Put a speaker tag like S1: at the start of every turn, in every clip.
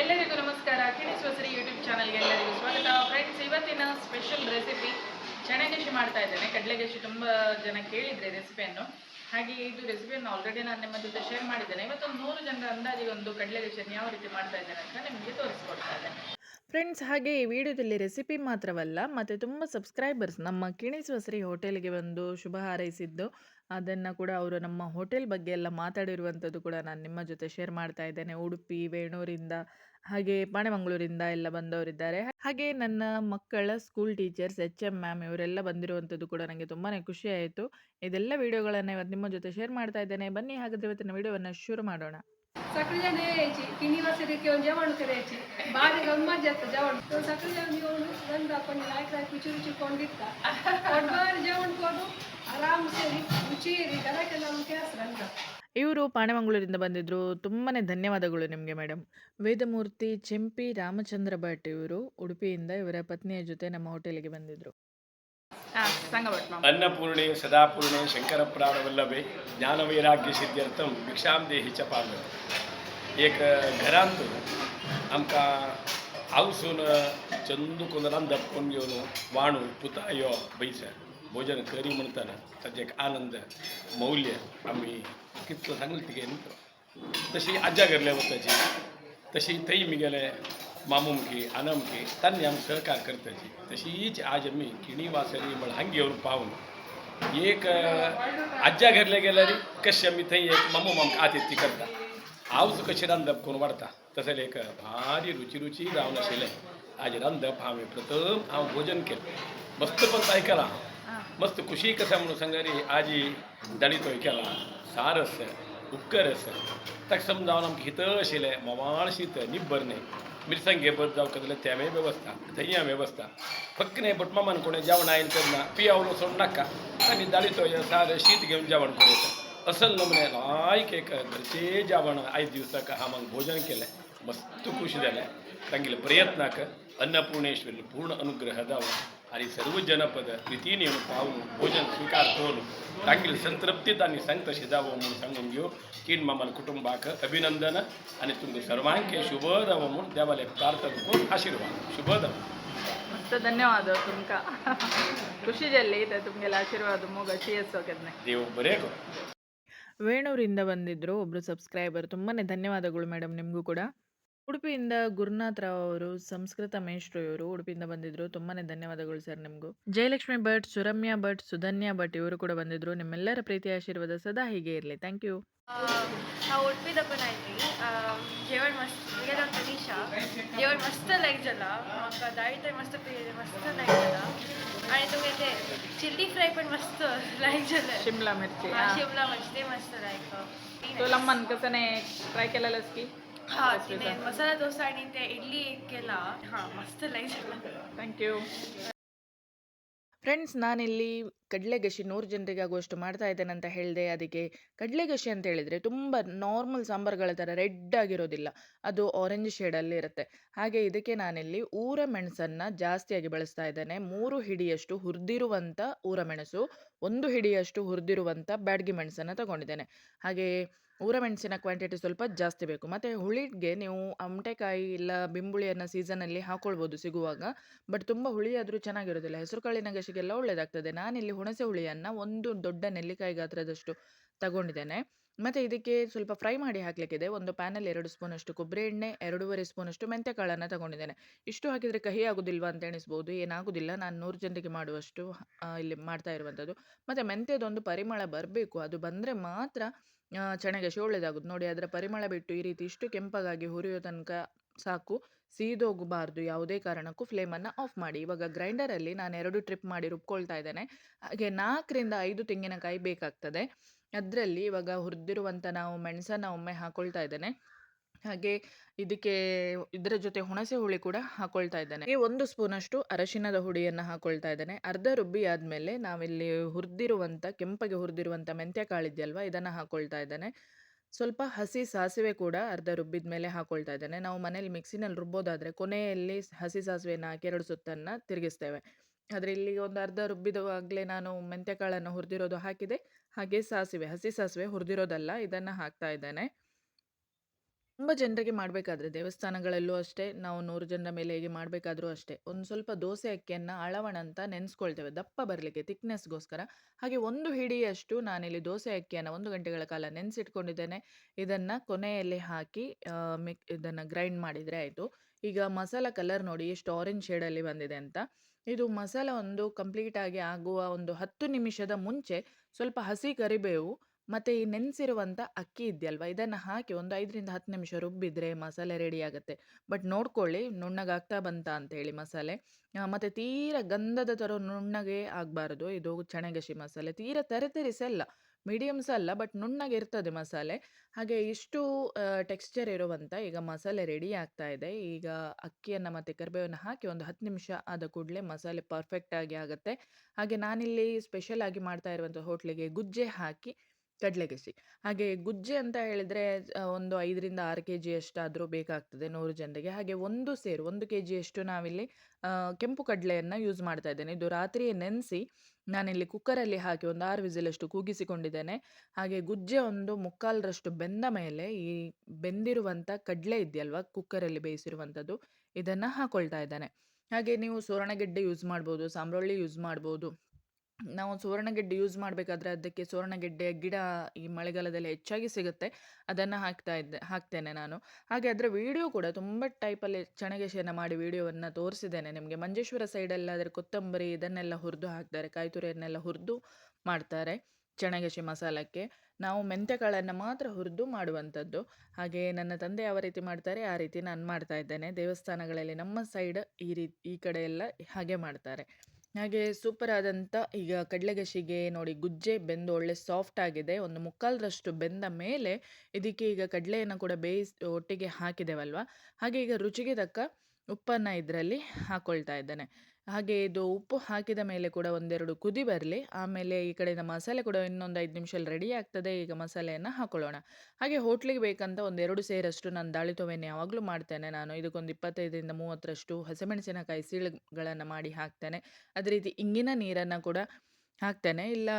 S1: ಎಲ್ಲರಿಗೂ ನಮಸ್ಕಾರ. ಕಿಣಿಸ್ ಹೊಸರಿ ಯೂಟ್ಯೂಬ್ ಚಾನಲ್ಗೆ ಎಲ್ಲರಿಗೂ ಸ್ವಾಗತ. ಫ್ರೆಂಡ್ಸ್ ಇವತ್ತಿನ ಸ್ಪೆಷಲ್ ರೆಸಿಪಿ ಚಣೆಗೆಶಿ ಮಾಡ್ತಾ ಇದ್ದೇನೆ. ಕಡಲೆಗೆಶಿ ತುಂಬ ಜನ ಕೇಳಿದ್ರೆ ರೆಸಿಪಿಯನ್ನು ಹಾಗೆ ಇದು ರೆಸಿಪಿಯನ್ನು ಆಲ್ರೆಡಿ ನಾನು ನಿಮ್ಮ ಜೊತೆ ಶೇರ್ ಮಾಡಿದ್ದೇನೆ. ಇವತ್ತೊಂದು ನೂರು ಜನರ ಅಂದಾಜಿಗೆ ಒಂದು ಕಡಲೆಗೆಶಿಯನ್ನು ಯಾವ ರೀತಿ ಮಾಡ್ತಾ ಇದ್ದೇನೆ ಅಂತ ನಿಮಗೆ ತೋರಿಸ್ಕೊಡ್ತಾ ಇದ್ದೇನೆ. ಫ್ರೆಂಡ್ಸ್ ಹಾಗೆ ಈ ವಿಡಿಯೋದಲ್ಲಿ ರೆಸಿಪಿ ಮಾತ್ರವಲ್ಲ, ಮತ್ತು ತುಂಬ ಸಬ್ಸ್ಕ್ರೈಬರ್ಸ್ ನಮ್ಮ ಕಿಣಿಸ್ ಹೋಟೆಲ್ ಹೋಟೆಲ್ಗೆ ಒಂದು ಶುಭ ಹಾರೈಸಿದ್ದು, ಅದನ್ನು ಕೂಡ ಅವರು ನಮ್ಮ ಹೋಟೆಲ್ ಬಗ್ಗೆ ಎಲ್ಲ ಮಾತಾಡಿರುವಂಥದ್ದು ಕೂಡ ನಾನು ನಿಮ್ಮ ಜೊತೆ ಶೇರ್ ಮಾಡ್ತಾ ಇದ್ದೇನೆ. ಉಡುಪಿ ವೇಣೂರಿಂದ ಹಾಗೆ ಪಾಣೆಮಂಗಳೂರಿಂದ ಎಲ್ಲ ಬಂದವರಿದ್ದಾರೆ. ಹಾಗೆ ನನ್ನ ಮಕ್ಕಳ school teachers H M ma'am ಇವರೆಲ್ಲ ಬಂದಿರುವಂಥದ್ದು ಕೂಡ ನನಗೆ ತುಂಬಾ ಖುಷಿ ಆಯಿತು. ಇದೆಲ್ಲ ವಿಡಿಯೋಗಳನ್ನು ಇವತ್ತು ನಿಮ್ಮ ಜೊತೆ ಶೇರ್ ಮಾಡ್ತಾ ಇದ್ದೇನೆ. ಬನ್ನಿ ಹಾಗಾದ್ರೆ ಇವತ್ತಿನ ವಿಡಿಯೋವನ್ನು ಶುರು ಮಾಡೋಣ.
S2: ಸಕಲ ಜನ ಏಜಿ ಒಂದು ಜವಣ ಕರೆಯಚ್ಚಿ ಬಾರಿ ಗಮ್ಮತ್ ಜತ್ತ ಜವಣ ಸಕಲ ಜನ ಜವಣ ಗಂಡ ಕೊಂಚ ಲಾಯ್ಕ್ ಲಾಯ್ಕ್ ರುಚಿ ರುಚಿ ಕೊಂಡಿತ್ತ ಕೊಡ್ಬಾರಿ ಜವಣ ಕೊಡು ಆರಾಮ್ ಸೇರಿ ರುಚಿ ಗರಕೆಲ್ಲ ಕೆಲಸ ಗಂಡ.
S1: ಇವರು ಪಾಣೆಮಂಗಳೂರಿಂದ ಬಂದಿದ್ರು ತುಂಬಾ ಧನ್ಯವಾದಗಳು ನಿಮಗೆ ಮೇಡಮ್ ವೇದಮೂರ್ತಿ ಚೆಂಪಿ ರಾಮಚಂದ್ರ ಭಟ್ ಇವರು ಉಡುಪಿಯಿಂದ ಇವರ ಪತ್ನಿಯ ಜೊತೆ ನಮ್ಮ ಹೋಟೆಲ್ಗೆ ಬಂದಿದ್ರು
S3: अन्नपूर्णे सदापूर्णे शंकरप्राणवल्लभे ज्ञानवैराग्य सिद्ध्यर्थम भिक्षाम देही च पार्वती एक घरांत आमकां आवसून चंदू कोंदरान दपकून घेवन वाणू पुता यो बैसर भोजन करी म्हणताना ताचे एक आनंद मौल्य आम्ही कितलो चांगलं तिगे तशी आज्या घरल्या वताची तशी थंय मिगेले मामुमकी आनमकी तांणी आम्ही सहकार करताची तशीच आज आमी किणी वासरी म्हण हांगा येवन एक आज्या घरले गेल्यार कशी आमी थंय एक मामूम आमकां आतिथ्य करता. हांवच कशें रांदप करून वाडटा तसलें एक भारी रुची रुची जावन आशिल्लें आज रांदप हांवें प्रथम हांव भोजन केलें. मस्त पण आयकलां मस्त खुशी कसा म्हणून सांगरी आजी दाडी तो केला सारस उपकरस ताका समजावन आमकां हित आशिल्लें मोवाळ शीत निब्बरने मिरसांगे बद जावं कसलें तेंय वेवस्था धंया वेवस्था फक्त न्ही बट मामान कोणें जेवण आयन तेन्ना पियावलो सोड नाका आनी दाडी तो सार शीत घेवन जेवण करयता असल नमुने लायक एक घरचें जेवण आयज दिवसाक हांव भोजन केलें मस्त खुश जालें तांगेले प्रयत्नाक अन्नपूर्णेश्वरी पूर्ण अनुग्रह जावं आणि सर्व जनपद प्रितीन येऊन पाहून भोजन स्वीकार करून तांगेली संतृप्तीत आणि सांग तशें जावं म्हणून सांगून घेऊ कीण मामान कुटुंबाक अभिनंदन आणि तुमकां सर्वांके शुभ जावं म्हणून देवाले प्रार्थना करून आशीर्वाद शुभ जावं
S1: मस्त धन्यवाद तुमका ಖುಷಿ ಜಲ್ಲಿ ತುಮಗೆಲ್ಲ ಆಶೀರ್ವಾದ ಮೂಗ ಸಿ ಎಸ್ ಹೋಗಿದ್ನೆ
S3: देव बरें करूं
S1: ವೇಣೂರಿಂದ ಬಂದಿದ್ರು ಒಬ್ರು ಸಬ್ಸ್ಕ್ರೈಬರ್ ತುಂಬಾನೇ ಧನ್ಯವಾದಗಳು ಮೇಡಮ್ ನಿಮಗೂ ಕೂಡ ಉಡುಪಿಯಿಂದ ಗುರುನಾಥ್ ರಾವ್ ಅವರು ಸಂಸ್ಕೃತ ಮೇಷ್ಟ್ರು ಇವರು ಉಡುಪಿಯಿಂದ ಬಂದಿದ್ರು ತುಂಬಾನೇ ಧನ್ಯವಾದಗಳು ಸರ್ ನಿಮಗೂ ಜಯಲಕ್ಷ್ಮಿ ಭಟ್ ಸುರಮ್ಯ ಭಟ್ ಸುಧನ್ಯ ಭಟ್ ಇವರು ಕೂಡ ಬಂದಿದ್ರು ನಿಮ್ಮೆಲ್ಲರ ಪ್ರೀತಿ ಆಶೀರ್ವಾದ ಸದಾ ಹೀಗೆ ಇರಲಿ ಥ್ಯಾಂಕ್ ಯು
S4: हा उडपीत पण आयली जेवण मस्त गेलो तनिशा जेवण मस्त लायक जाला म्हाका डाळी तर मस्त पियेले मस्त लायक जाला आणि तुमगे ते चिल्ली फ्राय पण मस्त लायक झालं
S1: शिमला मिरची
S4: हा, शिमला मिरची ते मस्त लायक
S1: तो लम्मन कसं ट्राय केलेलंस की
S4: ಹಾಂ ಮಸಾಲ ದೋಸೆ ಆಡಿದ್ದೆ. ಇಡ್ಲಿ ಮಸ್ತ್
S1: ಥ್ಯಾಂಕ್ ಯು ಫ್ರೆಂಡ್ಸ್ ನಾನಿಲ್ಲಿ ಕಡಲೆಗಶಿ ನೂರು ಜನರಿಗೆ ಆಗುವಷ್ಟು ಮಾಡ್ತಾ ಇದ್ದೇನೆ ಅಂತ ಹೇಳಿದೆ. ಅದಕ್ಕೆ ಕಡಲೆಗಸಿ ಅಂತ ಹೇಳಿದರೆ ತುಂಬ ನಾರ್ಮಲ್ ಸಾಂಬಾರುಗಳ ಥರ ರೆಡ್ ಆಗಿರೋದಿಲ್ಲ. ಅದು ಆರೆಂಜ್ ಶೇಡಲ್ಲಿ ಇರುತ್ತೆ. ಹಾಗೆ ಇದಕ್ಕೆ ನಾನಿಲ್ಲಿ ಊರ ಮೆಣಸನ್ನು ಜಾಸ್ತಿಯಾಗಿ ಬಳಸ್ತಾ ಇದ್ದೇನೆ. ಮೂರು ಹಿಡಿಯಷ್ಟು ಹುರಿದಿರುವಂಥ ಊರ ಮೆಣಸು ಒಂದು ಹಿಡಿಯಷ್ಟು ಹುರಿದಿರುವಂಥ ಬ್ಯಾಡ್ಗಿ ಮೆಣಸನ್ನು ತಗೊಂಡಿದ್ದೇನೆ. ಹಾಗೆಯೇ ಊರ ಮೆಣಸಿನ ಕ್ವಾಂಟಿಟಿ ಸ್ವಲ್ಪ ಜಾಸ್ತಿ ಬೇಕು. ಮತ್ತು ಹುಳಿಗೆ ನೀವು ಅಮಟೆಕಾಯಿ ಇಲ್ಲ ಬಿಂಬುಳಿಯನ್ನು ಸೀಸನಲ್ಲಿ ಹಾಕ್ಕೊಳ್ಬೋದು ಸಿಗುವಾಗ. ಬಟ್ ತುಂಬ ಹುಳಿ ಆದರೂ ಚೆನ್ನಾಗಿರೋದಿಲ್ಲ. ಹೆಸರು ಕಾಳಿನ ಗಶಿಗೆಲ್ಲ ಒಳ್ಳೆಯದಾಗ್ತದೆ ನಾನಿಲ್ಲಿ ಹುಣಸೆ ಹುಳಿಯನ್ನು ಒಂದು ದೊಡ್ಡ ನೆಲ್ಲಿಕಾಯಿ ಗಾತ್ರದಷ್ಟು ತಗೊಂಡಿದ್ದೇನೆ. ಮತ್ತು ಇದಕ್ಕೆ ಸ್ವಲ್ಪ ಫ್ರೈ ಮಾಡಿ ಹಾಕಲಿಕ್ಕಿದೆ. ಒಂದು ಪ್ಯಾನಲ್ಲಿ ಎರಡು ಸ್ಪೂನಷ್ಟು ಕೊಬ್ಬರಿ ಎಣ್ಣೆ, ಎರಡೂವರೆ ಸ್ಪೂನಷ್ಟು ಮೆಂತ್ಯಕಾಳನ್ನು ತಗೊಂಡಿದ್ದೇನೆ. ಇಷ್ಟು ಹಾಕಿದರೆ ಕಹಿ ಆಗೋದಿಲ್ವಾ ಅಂತ ಎಣಿಸ್ಬೋದು. ಏನಾಗೋದಿಲ್ಲ. ನಾನು ನೂರು ಜನರಿಗೆ ಮಾಡುವಷ್ಟು ಇಲ್ಲಿ ಮಾಡ್ತಾ ಇರುವಂಥದ್ದು ಮತ್ತು ಮೆಂತ್ಯದೊಂದು ಪರಿಮಳ ಬರಬೇಕು. ಅದು ಬಂದರೆ ಮಾತ್ರ ಆ, ಚಣೆಗೆಶಿ ಒಳ್ಳೆಯದಾಗೋದು ನೋಡಿ ಅದರ ಪರಿಮಳ ಬಿಟ್ಟು ಈ ರೀತಿ ಇಷ್ಟು ಕೆಂಪಗಾಗಿ ಹುರಿಯೋ ತನಕ ಸಾಕು. ಸೀದೋಗಬಾರ್ದು. ಯಾವುದೇ ಕಾರಣಕ್ಕೂ ಫ್ಲೇಮನ್ನು ಆಫ್ ಮಾಡಿ. ಇವಾಗ ಗ್ರೈಂಡರಲ್ಲಿ ನಾನು ಎರಡು ಟ್ರಿಪ್ ಮಾಡಿ ರುಬ್ಕೊಳ್ತಾ ಇದ್ದೇನೆ. ಹಾಗೆ ನಾಲ್ಕರಿಂದ ಐದು ತೆಂಗಿನಕಾಯಿ ಬೇಕಾಗ್ತದೆ. ಅದರಲ್ಲಿ ಇವಾಗ ಹುರಿದಿರುವಂಥ ನಾವು ಮೆಣಸನ್ನು ಒಮ್ಮೆ ಹಾಕ್ಕೊಳ್ತಾ ಇದ್ದೇನೆ. ಹಾಗೆ ಇದಕ್ಕೆ ಇದರ ಜೊತೆ ಹುಣಸೆ ಹುಳಿ ಕೂಡ ಹಾಕೊಳ್ತಾ ಇದ್ದೇನೆ. ಈ ಒಂದು ಸ್ಪೂನಷ್ಟು ಅರಶಿನದ ಹುಡಿಯನ್ನು ಹಾಕೊಳ್ತಾ ಇದ್ದೇನೆ. ಅರ್ಧ ರುಬ್ಬಿ ಆದಮೇಲೆ ನಾವಿಲ್ಲಿ ಹುರಿದಿರುವಂಥ ಕೆಂಪಗೆ ಹುರಿದಿರುವಂಥ ಮೆಂತ್ಯ ಕಾಳಿದೆಯಲ್ವಾ ಇದನ್ನು ಹಾಕೊಳ್ತಾ ಇದ್ದೇನೆ. ಸ್ವಲ್ಪ ಹಸಿ ಸಾಸಿವೆ ಕೂಡ ಅರ್ಧ ರುಬ್ಬಿದ ಮೇಲೆ ಹಾಕೊಳ್ತಾ ಇದ್ದೇನೆ. ನಾವು ಮನೇಲಿ ಮಿಕ್ಸಿನಲ್ಲಿ ರುಬ್ಬೋದಾದರೆ ಕೊನೆಯಲ್ಲಿ ಹಸಿ ಸಾಸಿವೆನ ಹಾಕಿ ಎರಡು ಸುತ್ತನ್ನು ತಿರುಗಿಸ್ತೇವೆ. ಆದರೆ ಇಲ್ಲಿ ಒಂದು ಅರ್ಧ ರುಬ್ಬಿದವಾಗಲೇ ನಾನು ಮೆಂತ್ಯಕಾಳನ್ನು ಹುರಿದಿರೋದು ಹಾಕಿದೆ. ಹಾಗೆ ಸಾಸಿವೆ, ಹಸಿ ಸಾಸಿವೆ ಹುರಿದಿರೋದಲ್ಲ, ಇದನ್ನು ಹಾಕ್ತಾ ಇದ್ದೇನೆ. ತುಂಬ ಜನರಿಗೆ ಮಾಡಬೇಕಾದ್ರೆ ದೇವಸ್ಥಾನಗಳಲ್ಲೂ ಅಷ್ಟೇ, ನಾವು ನೂರು ಜನರ ಮೇಲೆ ಹೇಗೆ ಮಾಡಬೇಕಾದ್ರೂ ಅಷ್ಟೇ, ಒಂದು ಸ್ವಲ್ಪ ದೋಸೆ ಅಕ್ಕಿಯನ್ನು ಅಳವಣ ಅಂತ ನೆನೆಸ್ಕೊಳ್ತೇವೆ ದಪ್ಪ ಬರಲಿಕ್ಕೆ ತಿಕ್ನೆಸ್ಗೋಸ್ಕರ ಹಾಗೆ ಒಂದು ಹಿಡಿಯಷ್ಟು ನಾನಿಲ್ಲಿ ದೋಸೆ ಅಕ್ಕಿಯನ್ನು ಒಂದು ಗಂಟೆಗಳ ಕಾಲ ನೆನೆಸಿಟ್ಕೊಂಡಿದ್ದೇನೆ. ಇದನ್ನು ಕೊನೆಯಲ್ಲಿ ಹಾಕಿ ಮಿಕ್ ಇದನ್ನು ಗ್ರೈಂಡ್ ಮಾಡಿದರೆ ಆಯಿತು. ಈಗ ಮಸಾಲ ಕಲರ್ ನೋಡಿ ಎಷ್ಟು ಆರೆಂಜ್ ಶೇಡಲ್ಲಿ ಬಂದಿದೆ ಅಂತ. ಇದು ಮಸಾಲ ಒಂದು ಕಂಪ್ಲೀಟಾಗಿ ಆಗುವ ಒಂದು 10 ನಿಮಿಷದ ಮುಂಚೆ ಸ್ವಲ್ಪ ಹಸಿ ಕರಿಬೇವು ಮತ್ತೆ ಈ ನೆನೆಸಿರುವಂಥ ಅಕ್ಕಿ ಇದೆಯಲ್ವ ಇದನ್ನು ಹಾಕಿ ಒಂದು 5ರಿಂದ 10 ನಿಮಿಷ ರುಬ್ಬಿದ್ರೆ ಮಸಾಲೆ ರೆಡಿ ಆಗುತ್ತೆ. ಬಟ್ ನೋಡ್ಕೊಳ್ಳಿ ನುಣ್ಣಗಾಗ್ತಾ ಬಂತಾ ಅಂತೇಳಿ ಮಸಾಲೆ. ಮತ್ತು ತೀರಾ ಗಂಧದ ಥರ ನುಣ್ಣಗೆ ಆಗಬಾರದು ಇದು ಚಣಗಶಿ ಮಸಾಲೆ. ತೀರ ತರತರಿಸಲ್ಲ ಮೀಡಿಯಮ್ಸ್ ಅಲ್ಲ, ಬಟ್ ನುಣ್ಣಗೆ ಇರ್ತದೆ ಮಸಾಲೆ. ಹಾಗೆ ಇಷ್ಟು ಟೆಕ್ಸ್ಚರ್ ಇರುವಂಥ ಈಗ ಮಸಾಲೆ ರೆಡಿ ಆಗ್ತಾ ಇದೆ. ಈಗ ಅಕ್ಕಿಯನ್ನು ಮತ್ತೆ ಕರಿಬೇವನ್ನು ಹಾಕಿ ಒಂದು 10 ನಿಮಿಷ ಆದ ಕೂಡಲೇ ಮಸಾಲೆ ಪರ್ಫೆಕ್ಟ್ ಆಗಿ ಆಗುತ್ತೆ. ಹಾಗೆ ನಾನಿಲ್ಲಿ ಸ್ಪೆಷಲ್ ಆಗಿ ಮಾಡ್ತಾ ಇರುವಂಥ ಹೋಟ್ಲಿಗೆ ಗುಜ್ಜೆ ಹಾಕಿ ಕಡಲೆಗಸಿ. ಹಾಗೆ ಗುಜ್ಜೆ ಅಂತ ಹೇಳಿದ್ರೆ ಒಂದು 5ರಿಂದ 6 ಕೆಜಿಯಷ್ಟಾದರೂ ಬೇಕಾಗ್ತದೆ ನೂರು ಜನರಿಗೆ. ಹಾಗೆ ಒಂದು ಸೇರು ಒಂದು ಕೆ ಜಿಯಷ್ಟು ನಾವಿಲ್ಲಿ ಕೆಂಪು ಕಡಲೆಯನ್ನು ಯೂಸ್ ಮಾಡ್ತಾ ಇದ್ದೇನೆ. ಇದು ರಾತ್ರಿಯೇ ನೆನೆಸಿ ನಾನಿಲ್ಲಿ ಕುಕ್ಕರಲ್ಲಿ ಹಾಕಿ ಒಂದು ಆರು ವಿಸಿಲಷ್ಟು ಕೂಗಿಸಿಕೊಂಡಿದ್ದೇನೆ. ಹಾಗೆ ಗುಜ್ಜೆ ಒಂದು ಮುಕ್ಕಾಲರಷ್ಟು ಬೆಂದ ಮೇಲೆ ಈ ಬೆಂದಿರುವಂಥ ಕಡಲೆ ಇದೆಯಲ್ವ ಕುಕ್ಕರಲ್ಲಿ ಬೇಯಿಸಿರುವಂಥದ್ದು, ಇದನ್ನು ಹಾಕ್ಕೊಳ್ತಾ ಇದ್ದಾನೆ ಹಾಗೆ ನೀವು ಸುವರ್ಣಗೆಡ್ಡೆ ಯೂಸ್ ಮಾಡ್ಬೋದು, ಸಾಂಬ್ರೊಳ್ಳಿ ಯೂಸ್ ಮಾಡ್ಬೋದು. ನಾವು ಸುವರ್ಣಗೆಡ್ಡೆ ಯೂಸ್ ಮಾಡಬೇಕಾದ್ರೆ ಅದಕ್ಕೆ ಸುವರ್ಣಗೆಡ್ಡೆಯ ಗಿಡ ಈ ಮಳೆಗಾಲದಲ್ಲಿ ಹೆಚ್ಚಾಗಿ ಸಿಗುತ್ತೆ. ಅದನ್ನು ಹಾಕ್ತಾ ಇದ್ದೆ ಹಾಕ್ತೇನೆ ನಾನು. ಹಾಗೆ ಅದರ ವಿಡಿಯೋ ಕೂಡ ತುಂಬ ಟೈಪಲ್ಲಿ ಚಣೆಗಸಿಯನ್ನು ಮಾಡಿ ವಿಡಿಯೋವನ್ನು ತೋರಿಸಿದ್ದೇನೆ ನಿಮಗೆ. ಮಂಜೇಶ್ವರ ಸೈಡಲ್ಲಾದರೆ ಕೊತ್ತಂಬರಿ ಇದನ್ನೆಲ್ಲ ಹುರಿದು ಹಾಕ್ತಾರೆ, ಕಾಯಿ ತುರಿಯನ್ನೆಲ್ಲ ಹುರಿದು ಮಾಡ್ತಾರೆ ಚಣೆಗಸಿ ಮಸಾಲಕ್ಕೆ. ನಾವು ಮೆಂತ್ಯಕಾಳನ್ನು ಮಾತ್ರ ಹುರಿದು ಮಾಡುವಂಥದ್ದು. ಹಾಗೆ ನನ್ನ ತಂದೆ ಯಾವ ರೀತಿ ಮಾಡ್ತಾರೆ ಆ ರೀತಿ ನಾನು ಮಾಡ್ತಾ ಇದ್ದೇನೆ. ದೇವಸ್ಥಾನಗಳಲ್ಲಿ ನಮ್ಮ ಸೈಡ್ ಈ ರೀತಿ ಈ ಕಡೆ ಎಲ್ಲ ಹಾಗೆ ಮಾಡ್ತಾರೆ. ಹಾಗೆ ಸೂಪರ್ ಆದಂಥ ಈಗ ಕಡಲೆಗಸಿಗೆ ನೋಡಿ ಗುಜ್ಜೆ ಬೆಂದು ಒಳ್ಳೆ ಸಾಫ್ಟ್ ಆಗಿದೆ. ಒಂದು ಮುಕ್ಕಾಲರಷ್ಟು ಬೆಂದ ಮೇಲೆ ಇದಕ್ಕೆ ಈಗ ಕಡಲೆಯನ್ನು ಕೂಡ ಬೇಯಿಸಿ, ಒಟ್ಟಿಗೆ ಹಾಕಿದೆವಲ್ವ ಹಾಗೆ ಈಗ ರುಚಿಗೆ ತಕ್ಕ ಉಪ್ಪನ್ನು ಇದರಲ್ಲಿ ಹಾಕ್ಕೊಳ್ತಾ ಇದ್ದೇನೆ. ಹಾಗೆ ಇದು ಉಪ್ಪು ಹಾಕಿದ ಮೇಲೆ ಕೂಡ ಒಂದೆರಡು ಕುದಿ ಬರಲಿ. ಆಮೇಲೆ ಈ ಕಡೆಯಿಂದ ಮಸಾಲೆ ಕೂಡ ಇನ್ನೊಂದು ಐದು ನಿಮಿಷದಲ್ಲಿ ರೆಡಿ ಆಗ್ತದೆ. ಈಗ ಮಸಾಲೆಯನ್ನು ಹಾಕೊಳ್ಳೋಣ ಹಾಗೆ ಹೋಟ್ಲಿಗೆ ಬೇಕಂತ ಒಂದೆರಡು 2 ಸೇರಷ್ಟು ನಾನು ದಾಳಿತೋವೆಯನ್ನು ಯಾವಾಗಲೂ ಮಾಡ್ತೇನೆ ನಾನು. ಇದಕ್ಕೊಂದು 25ರಿಂದ 30ರಷ್ಟು ಹಸಿಮೆಣಸಿನಕಾಯಿ ಸೀಳುಗಳನ್ನು ಮಾಡಿ ಹಾಕ್ತೇನೆ. ಅದೇ ರೀತಿ ಇಂಗಿನ ನೀರನ್ನು ಕೂಡ ಹಾಕ್ತೇನೆ. ಇಲ್ಲ,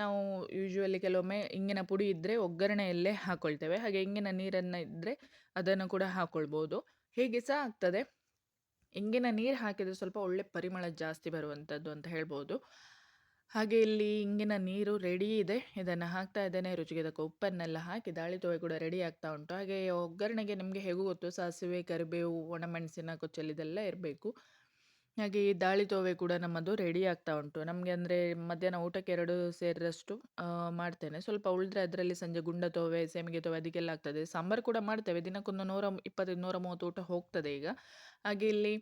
S1: ನಾವು ಯೂಶುವಲಿ ಕೆಲವೊಮ್ಮೆ ಇಂಗಿನ ಪುಡಿ ಇದ್ದರೆ ಒಗ್ಗರಣೆಯಲ್ಲೇ ಹಾಕ್ಕೊಳ್ತೇವೆ. ಹಾಗೆ ಇಂಗಿನ ನೀರನ್ನು ಇದ್ದರೆ ಅದನ್ನು ಕೂಡ ಹಾಕ್ಕೊಳ್ಬೋದು. ಹೀಗೆ ಸಹ ಆಗ್ತದೆ. ಇಂಗಿನ ನೀರು ಹಾಕಿದರೆ ಸ್ವಲ್ಪ ಒಳ್ಳೆ ಪರಿಮಳ ಜಾಸ್ತಿ ಬರುವಂಥದ್ದು ಅಂತ ಹೇಳ್ಬೋದು. ಹಾಗೆ ಇಲ್ಲಿ ಇಂಗಿನ ನೀರು ರೆಡಿ ಇದೆ. ಇದನ್ನು ಹಾಕ್ತಾ ಇದ್ದೇನೆ. ರುಚಿಗೆದಕ್ಕೆ ಉಪ್ಪನ್ನೆಲ್ಲ ಹಾಕಿ ದಾಳಿತೋವೆ ಕೂಡ ರೆಡಿ ಆಗ್ತಾ ಉಂಟು. ಹಾಗೆ ಒಗ್ಗರಣೆಗೆ ನಿಮಗೆ ಹೇಗೂ ಗೊತ್ತು ಸಾಸಿವೆ, ಕರಿಬೇವು, ಒಣಮೆಣಸಿನ ಕೊಚ್ಚಲು ಇದೆಲ್ಲ ಇರಬೇಕು. ಹಾಗೆ ಈ ದಾಳಿತೋವೆ ಕೂಡ ನಮ್ಮದು ರೆಡಿ ಆಗ್ತಾ ಉಂಟು. ನಮಗೆ ಅಂದರೆ ಮಧ್ಯಾಹ್ನ ಊಟಕ್ಕೆ 2 ಸೇರಷ್ಟು ಅ, ಮಾಡ್ತೇನೆ. ಸ್ವಲ್ಪ ಉಳಿದ್ರೆ ಅದರಲ್ಲಿ ಸಂಜೆ ಗುಂಡ ತೋವೆ, ಸೇಮಿಗೆ ತೋವೆ ಅದಕ್ಕೆಲ್ಲ ಆಗ್ತದೆ. ಸಾಂಬಾರು ಕೂಡ ಮಾಡ್ತೇವೆ. ದಿನಕ್ಕೊಂದು 125, 130 ಊಟ ಹೋಗ್ತದೆ ಈಗ. ಹಾಗೆ ಇಲ್ಲಿ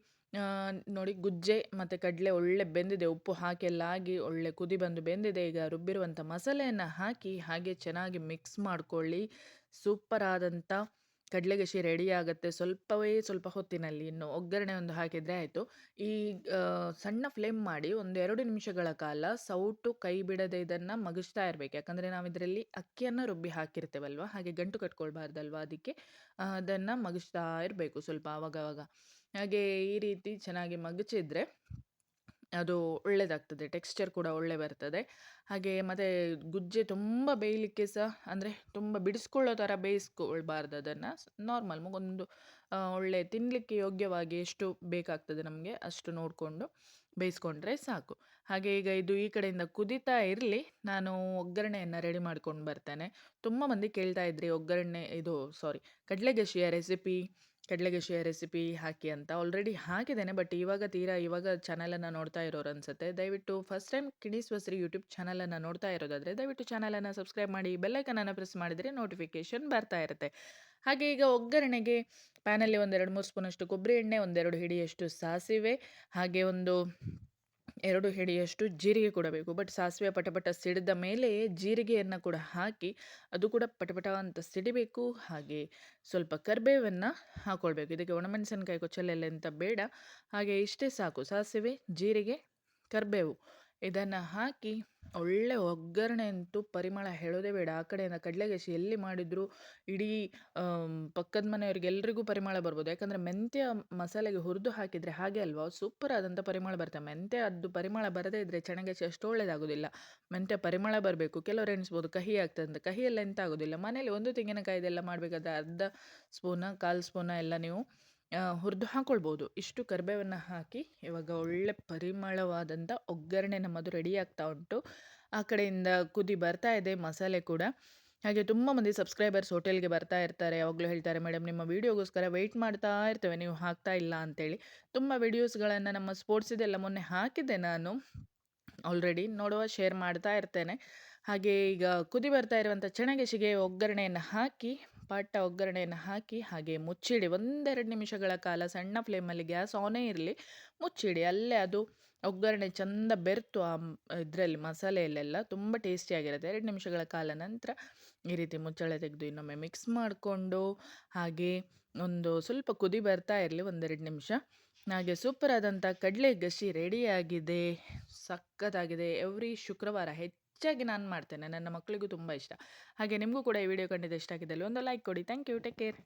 S1: ನೋಡಿ ಗುಜ್ಜೆ ಮತ್ತು ಕಡಲೆ ಒಳ್ಳೆ ಬೆಂದಿದೆ. ಉಪ್ಪು ಹಾಕಿ ಎಲ್ಲ ಆಗಿ ಒಳ್ಳೆ ಕುದಿ ಬಂದು ಬೆಂದಿದೆ. ಈಗ ರುಬ್ಬಿರುವಂಥ ಮಸಾಲೆಯನ್ನು ಹಾಕಿ ಹಾಗೆ ಚೆನ್ನಾಗಿ ಮಿಕ್ಸ್ ಮಾಡ್ಕೊಳ್ಳಿ. ಸೂಪರ್ ಆದಂಥ ಕಡಲೆಗಸಿ ರೆಡಿ ಆಗುತ್ತೆ. ಸ್ವಲ್ಪವೇ ಸ್ವಲ್ಪ ಹೊತ್ತಿನಲ್ಲಿ ಇನ್ನು ಒಗ್ಗರಣೆ ಒಂದು ಹಾಕಿದರೆ ಆಯಿತು. ಈ ಸಣ್ಣ ಫ್ಲೇಮ್ ಮಾಡಿ ಒಂದು ಎರಡು ನಿಮಿಷಗಳ ಕಾಲ ಸೌಟು ಕೈ ಬಿಡದೆ ಇದನ್ನು ಮಗಿಸ್ತಾ ಇರಬೇಕು. ಯಾಕಂದರೆ ನಾವು ಇದರಲ್ಲಿ ಅಕ್ಕಿಯನ್ನು ರುಬ್ಬಿ ಹಾಕಿರ್ತೇವಲ್ವ ಹಾಗೆ ಗಂಟು ಕಟ್ಕೊಳ್ಬಾರ್ದಲ್ವ ಅದಕ್ಕೆ ಅದನ್ನು ಮಗಿಸ್ತಾ ಇರಬೇಕು ಸ್ವಲ್ಪ ಆವಾಗವಾಗ. ಹಾಗೆ ಈ ರೀತಿ ಚೆನ್ನಾಗಿ ಮಗಚಿದ್ರೆ ಅದು ಒಳ್ಳೆಯದಾಗ್ತದೆ. ಟೆಕ್ಸ್ಚರ್ ಕೂಡ ಒಳ್ಳೆ ಬರ್ತದೆ. ಹಾಗೆ ಮತ್ತೆ ಗುಜ್ಜೆ ತುಂಬ ಬೇಯಲಿಕ್ಕೆ ಸಹ ಅಂದರೆ ತುಂಬ ಬಿಡಿಸ್ಕೊಳ್ಳೋ ಥರ ಬೇಯಿಸ್ಕೊಳ್ಬಾರ್ದು ಅದನ್ನು. ನಾರ್ಮಲ್ ಒಂದು ಒಳ್ಳೆ ತಿನ್ನಲಿಕ್ಕೆ ಯೋಗ್ಯವಾಗಿ ಎಷ್ಟು ಬೇಕಾಗ್ತದೆ ನಮಗೆ ಅಷ್ಟು ನೋಡಿಕೊಂಡು ಬೇಯಿಸ್ಕೊಂಡ್ರೆ ಸಾಕು. ಹಾಗೆ ಈಗ ಇದು ಈ ಕಡೆಯಿಂದ ಕುದಿತಾ ಇರಲಿ. ನಾನು ಒಗ್ಗರಣೆಯನ್ನು ರೆಡಿ ಮಾಡ್ಕೊಂಡು ಬರ್ತೇನೆ. ತುಂಬ ಮಂದಿ ಕೇಳ್ತಾ ಇದ್ರಿ, ಒಗ್ಗರಣೆ, ಇದು ಸಾರಿ ಕಡಲೆಗಶಿಯ ರೆಸಿಪಿ ಕಡಲೆಗಸಿಯ ರೆಸಿಪಿ ಹಾಕಿ ಅಂತ. ಆಲ್ರೆಡಿ ಹಾಕಿದ್ದೇನೆ. ಬಟ್ ಇವಾಗ ತೀರಾ ಇವಾಗ ಚಾನಲನ್ನು ನೋಡ್ತಾ ಇರೋರು ಅನ್ಸುತ್ತೆ. ದಯವಿಟ್ಟು ಫಸ್ಟ್ ಟೈಮ್ ಕಿಡೀಸ್ ವಸರಿ ಯೂಟ್ಯೂಬ್ ಚಾನಲನ್ನು ನೋಡ್ತಾ ಇರೋದಾದರೆ ದಯವಿಟ್ಟು ಚಾನಲನ್ನು ಸಬ್ಸ್ಕ್ರೈಬ್ ಮಾಡಿ ಬೆಲ್ ಐಕಾನನ್ನು ಪ್ರೆಸ್ ಮಾಡಿದರೆ ನೋಟಿಫಿಕೇಶನ್ ಬರ್ತಾ ಇರುತ್ತೆ. ಹಾಗೆ ಈಗ ಒಗ್ಗರಣೆಗೆ ಪ್ಯಾನಲ್ಲಿ ಒಂದು 2, 3 ಸ್ಪೂನಷ್ಟು ಕೊಬ್ಬರಿ ಎಣ್ಣೆ, ಒಂದೆರಡು ಹಿಡಿಯಷ್ಟು ಸಾಸಿವೆ, ಹಾಗೆ ಒಂದು 2 ಹಿಡಿಯಷ್ಟು ಜೀರಿಗೆ ಕೂಡ ಬೇಕು. ಬಟ್ ಸಾಸಿವೆ ಪಟಪಟ ಸಿಡಿದ ಮೇಲೆ ಜೀರಿಗೆಯನ್ನು ಕೂಡ ಹಾಕಿ ಅದು ಕೂಡ ಪಟಪಟ ಅಂತ ಸಿಡಿಬೇಕು. ಹಾಗೆ ಸ್ವಲ್ಪ ಕರಿಬೇವನ್ನು ಹಾಕ್ಕೊಳ್ಬೇಕು. ಇದಕ್ಕೆ ಒಣಮೆಣಸಿನಕಾಯಿ ಕೊಚ್ಚಲೆಲ್ಲ ಅಂತ ಬೇಡ. ಹಾಗೆ ಇಷ್ಟೇ ಸಾಕು. ಸಾಸಿವೆ, ಜೀರಿಗೆ, ಕರಿಬೇವು ಇದನ್ನು ಹಾಕಿ ಒಳ್ಳೆ ಒಗ್ಗರಣೆ ಅಂತೂ ಪರಿಮಳ ಹೇಳೋದೇ ಬೇಡ. ಆ ಕಡೆಯಿಂದ ಕಡಲೆಗೆಸಿ ಎಲ್ಲಿ ಮಾಡಿದರೂ ಇಡೀ ಪಕ್ಕದ ಮನೆಯವ್ರಿಗೆ ಎಲ್ರಿಗೂ ಪರಿಮಳ ಬರ್ಬೋದು. ಯಾಕಂದರೆ ಮೆಂತ್ಯ ಮಸಾಲೆಗೆ ಹುರಿದು ಹಾಕಿದರೆ ಹಾಗೆ ಅಲ್ವಾ? ಸೂಪರ್ ಆದಂಥ ಪರಿಮಳ ಬರುತ್ತೆ. ಮೆಂತ್ಯ ಅದು ಪರಿಮಳ ಬರದೇ ಇದ್ದರೆ ಚೆನ್ನಾಗೆಸಿ ಅಷ್ಟು ಒಳ್ಳೇದಾಗೋದಿಲ್ಲ. ಮೆಂತ್ಯ ಪರಿಮಳ ಬರಬೇಕು. ಕೆಲವರು ಎಣಿಸ್ಬೋದು ಕಹಿ ಆಗ್ತದೆ ಅಂತ. ಕಹಿ ಎಲ್ಲ ಎಂತ ಆಗೋದಿಲ್ಲ ಮನೇಲಿ ಒಂದು ತೆಂಗಿನಕಾಯಿದೆಲ್ಲ ಮಾಡಬೇಕಾದ್ರೆ ಅರ್ಧ ಸ್ಪೂನ, ಕಾಲು ಸ್ಪೂನ ಎಲ್ಲ ನೀವು ಹುರಿದು ಹಾಕ್ಕೊಳ್ಬೋದು ಇಷ್ಟು ಕರಿಬೇವನ್ನು ಹಾಕಿ ಇವಾಗ ಒಳ್ಳೆ ಪರಿಮಳವಾದಂಥ ಒಗ್ಗರಣೆ ನಮ್ಮದು ರೆಡಿ ಆಗ್ತಾ ಉಂಟು. ಆ ಕಡೆಯಿಂದ ಕುದಿ ಬರ್ತಾ ಇದೆ ಮಸಾಲೆ ಕೂಡ. ಹಾಗೆ ತುಂಬ ಮಂದಿ ಸಬ್ಸ್ಕ್ರೈಬರ್ಸ್ ಹೋಟೆಲ್ಗೆ ಬರ್ತಾ ಇರ್ತಾರೆ. ಯಾವಾಗಲೂ ಹೇಳ್ತಾರೆ ಮೇಡಮ್ ನಿಮ್ಮ ವೀಡಿಯೋಗೋಸ್ಕರ ವೆಯ್ಟ್ ಮಾಡ್ತಾ ಇರ್ತೇವೆ. ನೀವು ಹಾಕ್ತಾ ಇಲ್ಲ ಅಂತೇಳಿ. ತುಂಬ ವೀಡಿಯೋಸ್ಗಳನ್ನು ನಮ್ಮ ಸ್ಪೋರ್ಟ್ಸಿದೆಲ್ಲ ಮೊನ್ನೆ ಹಾಕಿದ್ದೆ ನಾನು. ಆಲ್ರೆಡಿ ನೋಡುವ ಶೇರ್ ಮಾಡ್ತಾ ಇರ್ತೇನೆ. ಹಾಗೆ ಈಗ ಕುದಿ ಬರ್ತಾ ಇರುವಂಥ ಚೆಣಗೆಸಿಗೆ ಒಗ್ಗರಣೆಯನ್ನು ಹಾಕಿ ಪಾಟ ಒಗ್ಗರಣೆಯನ್ನು ಹಾಕಿ ಹಾಗೆ ಮುಚ್ಚಿಡಿ. ಒಂದೆರಡು ನಿಮಿಷಗಳ ಕಾಲ ಸಣ್ಣ ಫ್ಲೇಮಲ್ಲಿ ಗ್ಯಾಸ್ ಆನೇ ಇರಲಿ. ಮುಚ್ಚಿಡಿ. ಅಲ್ಲೇ ಅದು ಒಗ್ಗರಣೆ ಚಂದ ಬೆರೆತು ಆ ಇದರಲ್ಲಿ ಮಸಾಲೆಯಲ್ಲೆಲ್ಲ ತುಂಬ ಟೇಸ್ಟಿಯಾಗಿರುತ್ತೆ. ಎರಡು ನಿಮಿಷಗಳ ಕಾಲ ನಂತರ ಈ ರೀತಿ ಮುಚ್ಚಳ ತೆಗೆದು ಇನ್ನೊಮ್ಮೆ ಮಿಕ್ಸ್ ಮಾಡಿಕೊಂಡು ಹಾಗೆ ಒಂದು ಸ್ವಲ್ಪ ಕುದಿ ಬರ್ತಾ ಇರಲಿ ಒಂದೆರಡು ನಿಮಿಷ. ಹಾಗೆ ಸೂಪರ್ ಆದಂಥ ಕಡಲೆ ಗಸಿ ರೆಡಿಯಾಗಿದೆ ಸಖತ್ತಾಗಿದೆ ಎವ್ರಿ ಶುಕ್ರವಾರ ಹೆಚ್ಚಾಗಿ ನಾನು ಮಾಡ್ತೇನೆ. ನನ್ನ ಮಕ್ಕಳಿಗೂ ತುಂಬ ಇಷ್ಟ. ಹಾಗೆ ನಿಮಗೂ ಕೂಡ ಈ ವಿಡಿಯೋ ಕಂಡಿದ್ದು ಇಷ್ಟ ಆಗಿದ್ದಲ್ಲಿ ಒಂದು ಲೈಕ್ ಕೊಡಿ. Thank you take care